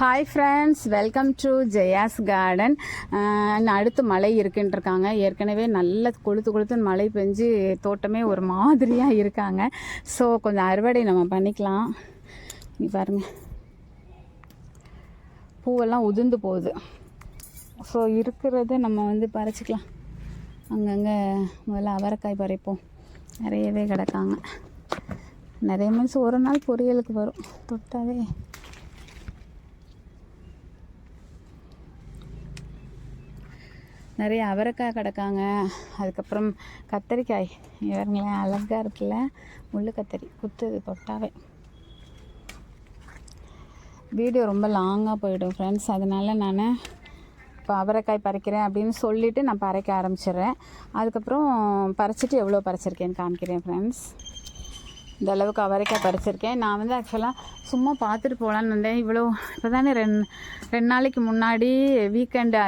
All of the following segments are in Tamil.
Hi friends welcome to Jaya's garden அடுத்து மழை இருக்குன்ட்டு இருக்காங்க ஏற்கனவே நல்ல கொளுத்து கொளுத்துன்னு மழை பெஞ்சு தோட்டமே ஒரு மாதிரியாக இருக்காங்க. ஸோ கொஞ்சம் அறுவடை நம்ம பண்ணிக்கலாம். இங்கே பாருங்க. பூவெல்லாம் உதிர்ந்து போகுது. ஸோ இருக்கிறத நம்ம வந்து பறிச்சிக்கலாம். அங்கங்கே முதல்ல அவரைக்காய் பறிப்போம். நிறையவே கிடக்காங்க. நிறைய மீன்ஸ் ஒரு நாள் பொரியலுக்கு வரும். தொட்டாவே நிறைய அவரைக்காய் கிடக்காங்க. அதுக்கப்புறம் கத்தரிக்காய். இவருங்களேன் அழகாக இருக்குல்ல? முள்ளு கத்தரி. குத்துது தொட்டாவே. வீடியோ ரொம்ப லாங்காக போயிடும் ஃப்ரெண்ட்ஸ் அதனால் நான் இப்போ அவரைக்காய் பறிக்கிறேன் அப்படின்னு சொல்லிவிட்டு நான் பறைக்க ஆரம்பிச்சிடுறேன். அதுக்கப்புறம் பறிச்சிட்டு எவ்வளோ பறிச்சிருக்கேன்னு காமிக்கிறேன் ஃப்ரெண்ட்ஸ் இந்த அளவுக்கு அவரைக்காய் பறிச்சிருக்கேன். நான் வந்து ஆக்சுவலாக சும்மா பார்த்துட்டு போகலான்னு வந்தேன் இவ்வளோ இப்போ தானே ரெண்டு ரெண்டு நாளைக்கு முன்னாடி வீக்கெண்டு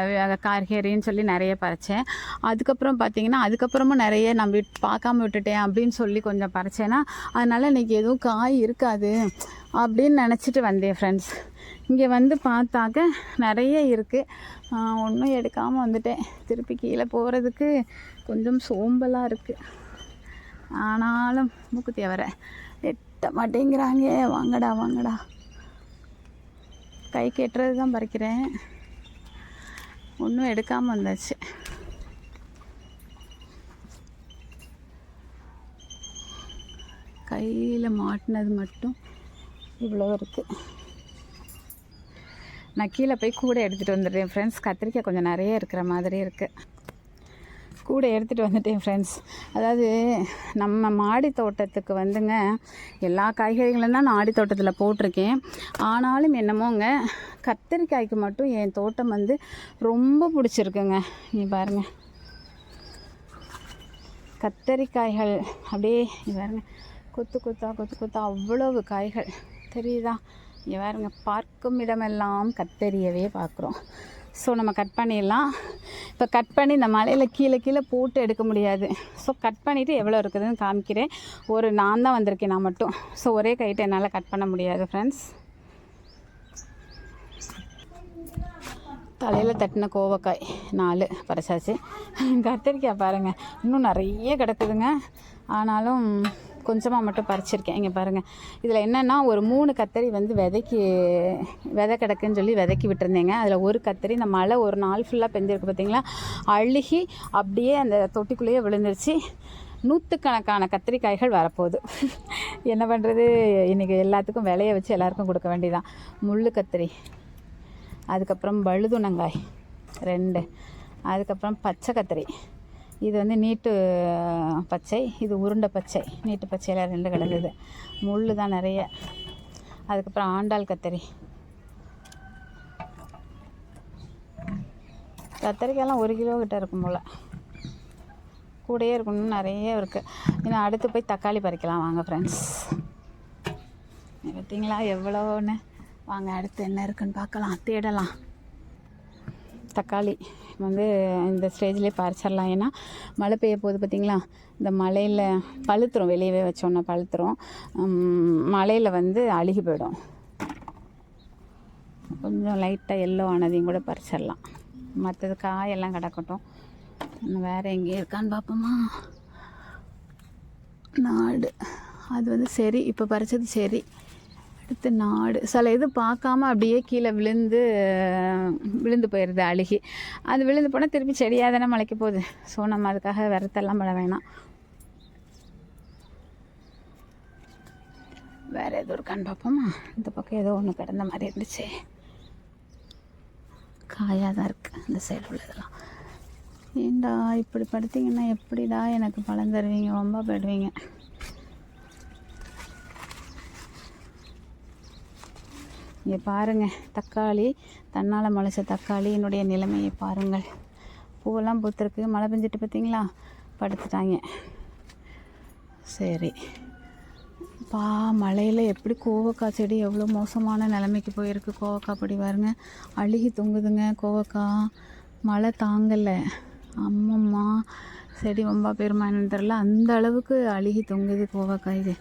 கார்கேரின்னு சொல்லி நிறைய பறித்தேன் அதுக்கப்புறம் பார்த்தீங்கன்னா அதுக்கப்புறமும் நிறைய நான் விட் பார்க்காம விட்டுட்டேன் அப்படின்னு சொல்லி கொஞ்சம் பறித்தேன்னா அதனால் இன்றைக்கி எதுவும் காய் இருக்காது அப்படின்னு நினச்சிட்டு வந்தேன் ஃப்ரெண்ட்ஸ் இங்கே வந்து பார்த்தாக்க நிறைய இருக்குது ஒன்றும் எடுக்காமல் வந்துட்டேன். திருப்பி கீழே போகிறதுக்கு கொஞ்சம் சோம்பலாக இருக்குது ஆனாலும் மூக்குத்தி வர. எட்ட மாட்டேங்கிறாங்க. வாங்கடா வாங்கடா. கை கெட்டுறது தான் பறிக்கிறேன். ஒன்றும் எடுக்காமல் வந்தாச்சு. கையில் மாட்டினது மட்டும் இவ்வளோ இருக்குது நான் கீழே போய் கூட எடுத்துகிட்டு வந்துடுறேன் ஃப்ரெண்ட்ஸ் கத்திரிக்காய் கொஞ்சம் நிறைய இருக்கிற மாதிரி இருக்குது கூட எடுத்துகிட்டு வந்துட்டேன் ஃப்ரெண்ட்ஸ் அதாவது நம்ம மாடி தோட்டத்துக்கு வந்துங்க எல்லா காய்கறிகளும் தான் நான் ஆடி தோட்டத்தில் போட்டிருக்கேன். ஆனாலும் என்னமோங்க கத்தரிக்காய்க்கு மட்டும் என் தோட்டம் வந்து ரொம்ப பிடிச்சிருக்குங்க. நீ பாருங்கள் கத்தரிக்காய்கள் அப்படியே நீ பாருங்க. கொத்து கொத்தா கொத்து கொத்தா அவ்வளவு காய்கள். தெரியுதா? இங்கே பாருங்க பார்க்கும் இடமெல்லாம் கத்தரியவே பார்க்குறோம். ஸோ நம்ம கட் பண்ணிடலாம். இப்போ கட் பண்ணி இந்த மலையில் கீழே கீழே போட்டு எடுக்க முடியாது. ஸோ கட் பண்ணிவிட்டு எவ்வளோ இருக்குதுன்னு காமிக்கிறேன். ஒரு நான் தான் வந்திருக்கேன் நான் மட்டும். ஸோ ஒரே கைட்டு என்னால் கட் பண்ண முடியாது ஃப்ரெண்ட்ஸ் தலையில் தட்டின கோவக்காய் நாலு பறிச்சாச்சு. கத்திரிக்காய் பாருங்கள் இன்னும் நிறைய கிடக்குதுங்க. ஆனாலும் கொஞ்சமாக மட்டும் பறிச்சிருக்கேன். இங்கே பாருங்கள் இதில் என்னென்னா ஒரு மூணு கத்தரி வந்து விதைக்கு விதை கிடக்குன்னு சொல்லி விதைக்கி விட்டுருந்தேங்க. அதில் ஒரு கத்தரி இந்த மழை ஒரு நாள் ஃபுல்லாக பெஞ்சிருக்கு பார்த்தீங்களா அழுகி அப்படியே அந்த தொட்டிக்குள்ளேயே விழுந்துருச்சு. நூற்றுக்கணக்கான கத்திரிக்காய்கள் வரப்போகுது. என்ன பண்ணுறது இன்றைக்கி எல்லாத்துக்கும் விளைய வச்சு எல்லாருக்கும் கொடுக்க வேண்டியதான் முள் கத்திரி அதுக்கப்புறம் பழுதுணங்காய் ரெண்டு. அதுக்கப்புறம் பச்சை கத்திரி. இது வந்து நீட்டு பச்சை. இது உருண்டை பச்சை. நீட்டு பச்சையில் ரெண்டு கிடக்குது. முள் தான் நிறைய. அதுக்கப்புறம் ஆண்டாள் கத்திரி. கத்திரிக்காயெல்லாம் ஒரு கிலோ கிட்ட இருக்கும் போல். கூடயே இருக்கணும்னு நிறைய இருக்குது இன்னும் அடுத்து போய் தக்காளி பறிக்கலாம். வாங்க ஃப்ரெண்ட்ஸ் பார்த்தீங்களா எவ்வளோன்னு வாங்க அடுத்து என்ன இருக்குன்னு பார்க்கலாம். தேடலாம். தக்காளி. வந்து இந்த ஸ்டேஜ்லேயே பறிச்சிடலாம். ஏன்னா மழை பெய்ய போகுது பார்த்தீங்களா இந்த மழையில் பழுத்துரும். வெளியவே வச்சோன்னா பழுத்துரும். மழையில் வந்து அழுகி போயிடும். கொஞ்சம் லைட்டாக எல்லோ ஆனதையும் கூட பறிச்சிடலாம். மற்றது காயெல்லாம் கிடக்கட்டும். இன்னும் வேறு எங்கேயும் இருக்கான்னு பார்ப்போமா நாடு. அது வந்து சரி. இப்போ பறிச்சது சரி. அடுத்து நாடு சில இது பார்க்காம அப்படியே கீழே விழுந்து விழுந்து போயிடுது அழுகி. அது விழுந்து போனால் திருப்பி செடியாக தானே முளைக்க போகுது. ஸோ நம்ம அதுக்காக விரத்தெல்லாம் பட வேணாம். வேறு எதுவும் இருக்கான்னு பார்ப்போமா? இந்த பக்கம் ஏதோ ஒன்று கிடந்த மாதிரி இருந்துச்சு. காயாக தான் இருக்குது இந்த சைடு உள்ளதெல்லாம் ஏண்டா இப்படி படுத்திங்கன்னா எப்படிடா எனக்கு பழம் தருவீங்க? ரொம்ப போயிடுவீங்க இங்கே பாருங்கள் தக்காளி. தன்னால் முளைச்ச தக்காளி. என்னுடைய நிலைமையை பாருங்கள். பூவெல்லாம் பூத்துருக்கு. மழை பெஞ்சிட்டு பார்த்தீங்களா படுத்துட்டாங்க. சரி. பா மழையில் எப்படி கோவக்காய் செடி எவ்வளோ மோசமான நிலைமைக்கு போயிருக்கு? கோவக்காய் படி பாருங்க. அழுகி தொங்குதுங்க கோவக்காய். மழை தாங்கலை. அம்மம்மா. செடி ரொம்ப பெருமா என்னன்னு தெரில அந்த அளவுக்கு அழுகி தொங்குது கோவக்காய் இது.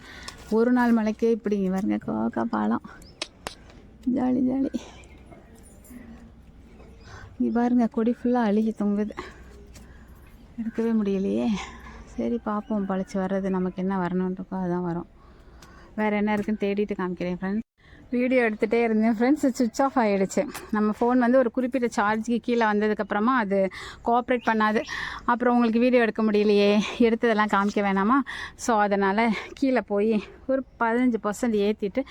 ஒரு நாள் மழைக்கே இப்படி. பாருங்க கோவக்காய் பழம் ஜாலி ஜாலி இங்கே பாருங்கள் கொடி ஃபுல்லாக அழுகி தொங்குது எடுக்கவே முடியலையே சரி பார்ப்போம் பழச்சி வர்றது நமக்கு என்ன வரணுன்ட்டு அதுதான் வரும் வேறு என்ன இருக்குன்னு தேடிட்டு காமிக்கிறேன் ஃப்ரெண்ட் வீடியோ எடுத்துகிட்டே இருந்தேன். ஃப்ரெண்ட்ஸ் சுவிச் ஆஃப் ஆகிடுச்சு நம்ம ஃபோன் வந்து ஒரு குறிப்பிட்ட சார்ஜுக்கு கீழே வந்ததுக்கப்புறமா அது கோஆப்ரேட் பண்ணாது. அப்புறம் உங்களுக்கு வீடியோ எடுக்க முடியலையே. எடுத்ததெல்லாம் காமிக்க வேணாமா? ஸோ அதனால் கீழே போய் ஒரு பதினஞ்சு பர்சன்ட் ஏற்றிட்டு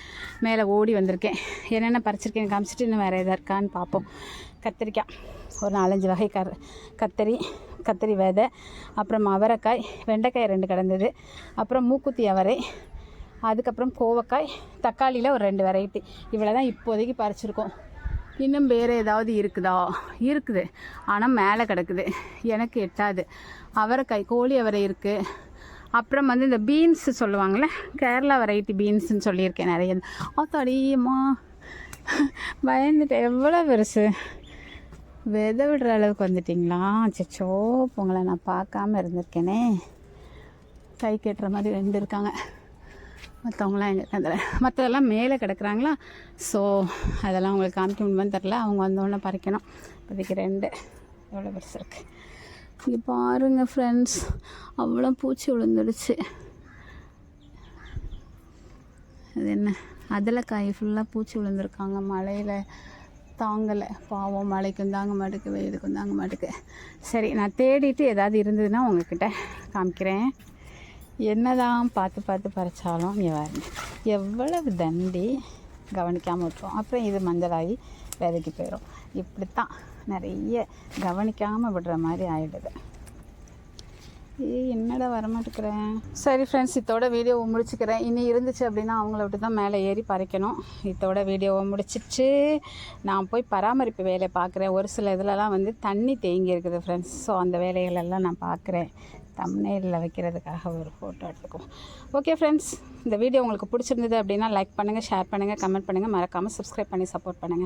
மேலே ஓடி வந்திருக்கேன். என்னென்ன பறிச்சிருக்கேன்னு காமிச்சிட்டு இன்னும் வேறு எதாக இருக்கான்னு பார்ப்போம். கத்திரிக்காய். ஒரு நாலஞ்சு வகை கர் கத்தரி கத்திரி விதை அப்புறம் அவரைக்காய் வெண்டைக்காய் ரெண்டு கிடந்தது. அப்புறம் மூக்குத்தி அவரை அதுக்கப்புறம் கோவக்காய் தக்காளியில் ஒரு ரெண்டு வெரைட்டி இவ்வளோ தான் இப்போதைக்கு பறிச்சிருக்கோம். இன்னும் வேறு ஏதாவது இருக்குதா? இருக்குது. ஆனால் மேலே கிடக்குது. எனக்கு எட்டாது. அவரைக்காய் கோழி அவரை இருக்குது அப்புறம் வந்து இந்த பீன்ஸ் சொல்லுவாங்கள்ல கேரளா வெரைட்டி பீன்ஸ்னு சொல்லியிருக்கேன் நிறைய. ஆத்தாடியம்மா பயந்துட்டு எவ்வளோ பெருசு. விதை விடுற அளவுக்கு வந்துட்டிங்களா? சச்சோ உங்களை நான் பார்க்காம இருந்திருக்கேனே. கை கட்டுற மாதிரி ரெண்டு இருக்காங்க. மற்றவங்களாம் எங்கே அதில் மற்றதெல்லாம் மேலே கிடக்குறாங்களா? ஸோ அதெல்லாம் உங்களுக்கு காமிக்க முடியுமான்னு தெரில அவங்க வந்தோடனே பறிக்கணும். இப்போதைக்கு ரெண்டு. எவ்வளோ பெருசு இருக்குது இங்கே பாருங்கள் ஃப்ரெண்ட்ஸ் அவ்வளோ பூச்சி விழுந்துடுச்சு. அது என்ன? அதில் காய் ஃபுல்லாக பூச்சி விழுந்திருக்காங்க. மழையில் தாங்கலை. பாவம் மழைக்கும் தாங்க மாட்டுக்கு வெயிலுக்கும் தாங்க மாட்டுக்கு. சரி நான் தேடிட்டு ஏதாவது இருந்ததுன்னா உங்ககிட்ட காமிக்கிறேன். என்னதான் பார்த்து பார்த்து பறிச்சாலும் இங்கே பாருங்க. எவ்வளவு தண்டி கவனிக்காமல் விட்டுரும். அப்புறம் இது மஞ்சளாகி விதைக்கு போயிடும் இப்படித்தான் நிறைய கவனிக்காமல் விடுற மாதிரி ஆகிடுது ஏய் என்னடா வரமாட்டேக்கிறேன் சரி ஃப்ரெண்ட்ஸ் இதோட வீடியோவை முடிச்சுக்கிறேன். இனி இருந்துச்சு அப்படின்னா அவங்கள விட்டு தான் மேலே ஏறி பறிக்கணும். இதோட வீடியோவை முடிச்சிச்சு. நான் போய் பராமரிப்பு வேலையை பார்க்குறேன். ஒரு சில இதிலலாம் வந்து தண்ணி தேங்கி இருக்குது ஃப்ரெண்ட்ஸ் ஸோ அந்த வேலைகளெல்லாம் நான் பார்க்குறேன். தம்னேரில் வைக்கிறதுக்காக ஒரு ஃபோட்டோ எடுத்துக்குவோம். ஓகே ஃப்ரெண்ட்ஸ் இந்த வீடியோ உங்களுக்கு பிடிச்சிருந்தது அப்படின்னா லைக் பண்ணுங்கள் ஷேர் பண்ணுங்கள் கமெண்ட் பண்ணுங்கள் மறக்காமல் சப்ஸ்கிரைப் பண்ணி சப்போர்ட் பண்ணுங்கள்